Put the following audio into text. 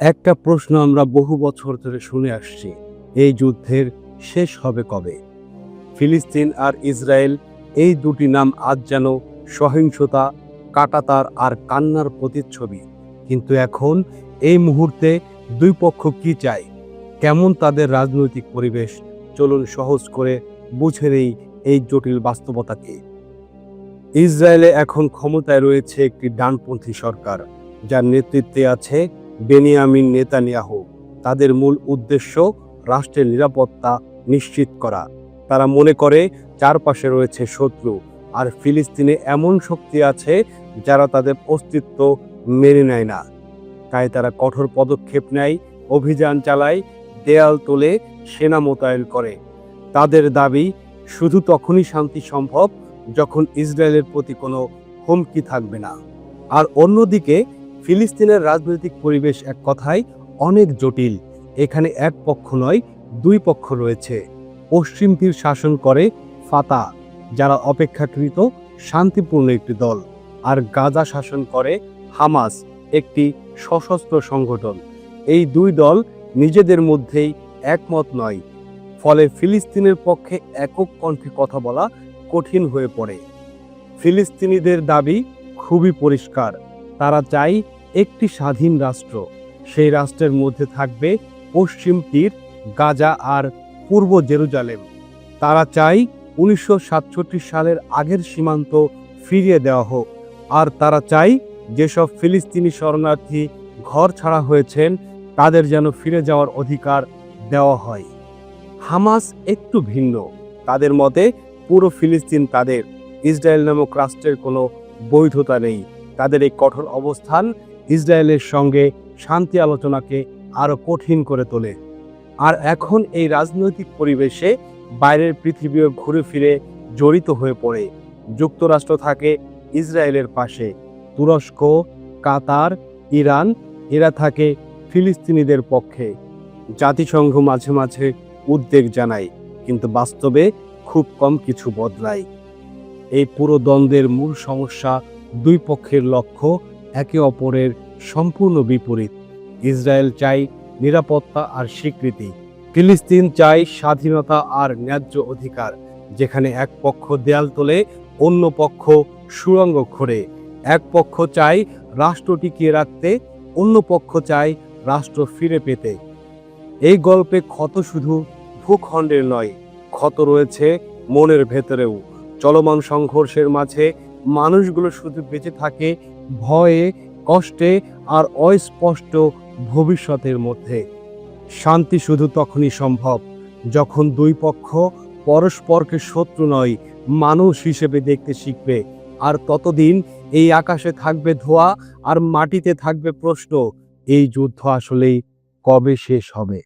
একটা প্রশ্ন আমরা বহু বছর ধরে শুনে আসছি, এই যুদ্ধের শেষ হবে কবে? ফিলিস্তিন আর ইসরায়েল এই দুটি নাম আজ যেন সহিংসতা, কাটাতার আর কান্নার প্রতিচ্ছবি। কিন্তু এখন এই মুহূর্তে দুই পক্ষ কি চায়? কেমন তাদের রাজনৈতিক পরিবেশ? চলুন সহজ করে বুঝে নেই এই জটিল বাস্তবতাকে। ইসরায়েলে এখন ক্ষমতায় রয়েছে একটি ডানপন্থী সরকার, যার নেতৃত্বে আছে বেনিয়ামিন নেতানিয়াহু তাদের মূল উদ্দেশ্য রাষ্ট্রের নিরাপত্তা নিশ্চিত করা। তারা মনে করে চারপাশে রয়েছে শত্রু আর ফিলিস্তিনে এমন শক্তি আছে যারা তাদের অস্তিত্ব মেনে নেয় না। তাই তারা কঠোর পদক্ষেপ নেয়, অভিযান চালায়, দেয়াল তোলে, সেনা মোতায়েন করে। তাদের দাবি, শুধু তখনই শান্তি সম্ভব যখন ইসরায়েলের প্রতি কোনো হুমকি থাকবে না। আর অন্যদিকে ফিলিস্তিনের রাজনৈতিক পরিবেশ এক কথায় অনেক জটিল। এখানে এক পক্ষ নয়, দুই পক্ষ রয়েছে। পশ্চিম তীর শাসন করে ফাতা, যারা অপেক্ষাকৃত শান্তিপূর্ণ একটি দল, আর গাজা শাসন করে হামাস, একটি সশস্ত্র সংগঠন। এই দুই দল নিজেদের মধ্যেই একমত নয়, ফলে ফিলিস্তিনের পক্ষে একক কণ্ঠে কথা বলা কঠিন হয়ে পড়ে। ফিলিস্তিনিদের দাবি খুবই পরিষ্কার, তারা চায় একটি স্বাধীন রাষ্ট্র। সেই রাষ্ট্রের মধ্যে থাকবে পশ্চিম তীর, গাজা আর পূর্ব জেরুজালেম। তারা চাই উনিশশো সাতষট্টি সালের আগের সীমান্ত ফিরিয়ে দেওয়া হোক। আর তারা চাই যেসব ফিলিস্তিনি শরণার্থী ঘর ছাড়া হয়েছেন, তাদের যেন ফিরে যাওয়ার অধিকার দেওয়া হয়। হামাস একটু ভিন্ন। তাদের মতে, পুরো ফিলিস্তিন তাদের, ইসরায়েল নামক রাষ্ট্রের কোনো বৈধতা নেই। তাদের এই কঠোর অবস্থান ইসরায়েলের সঙ্গে শান্তি আলোচনাকে আরও কঠিন করে তোলে। আর এখন এই রাজনৈতিক পরিবেশে বাইরের পৃথিবীও ঘুরে ফিরে জড়িত হয়ে পড়ে। যুক্তরাষ্ট্র থাকে ইসরায়েলের পাশে, তুরস্ক, কাতার, ইরান, এরা থাকে ফিলিস্তিনিদের পক্ষে। জাতিসংঘ মাঝে মাঝে উদ্বেগ জানায়, কিন্তু বাস্তবে খুব কম কিছু বদলায়। এই পুরো দ্বন্দ্বের মূল সমস্যা দুই পক্ষের লক্ষ্য একে অপরের সম্পূর্ণ বিপরীত। ইসরায়েল চাই নিরাপত্তা আর স্বীকৃতি। ফিলিস্তিন চাই স্বাধীনতা আর ন্যায্য অধিকার, যেখানে এক পক্ষ দেয়াল তোলে, অন্য পক্ষ সুড়ঙ্গ খোঁড়ে। এক পক্ষ চাই রাষ্ট্র টিকিয়ে রাখতে, অন্য পক্ষ চাই রাষ্ট্র ফিরে পেতে। এই গল্পে ক্ষত শুধু ভূখণ্ডের নয়, ক্ষত রয়েছে মনের ভেতরেও। চলমান সংঘর্ষের মাঝে মানুষগুলো শুধু বেঁচে থাকে ভয়ে, কষ্টে আর অস্পষ্ট ভবিষ্যতের মধ্যে। শান্তি শুধু তখনই সম্ভব যখন দুই পক্ষ পরস্পরকে শত্রু নয়, মানুষ হিসেবে দেখতে শিখবে। আর ততদিন এই আকাশে থাকবে ধোয়া আর মাটিতে থাকবে প্রশ্ন, এই যুদ্ধ আসলেই কবে শেষ হবে?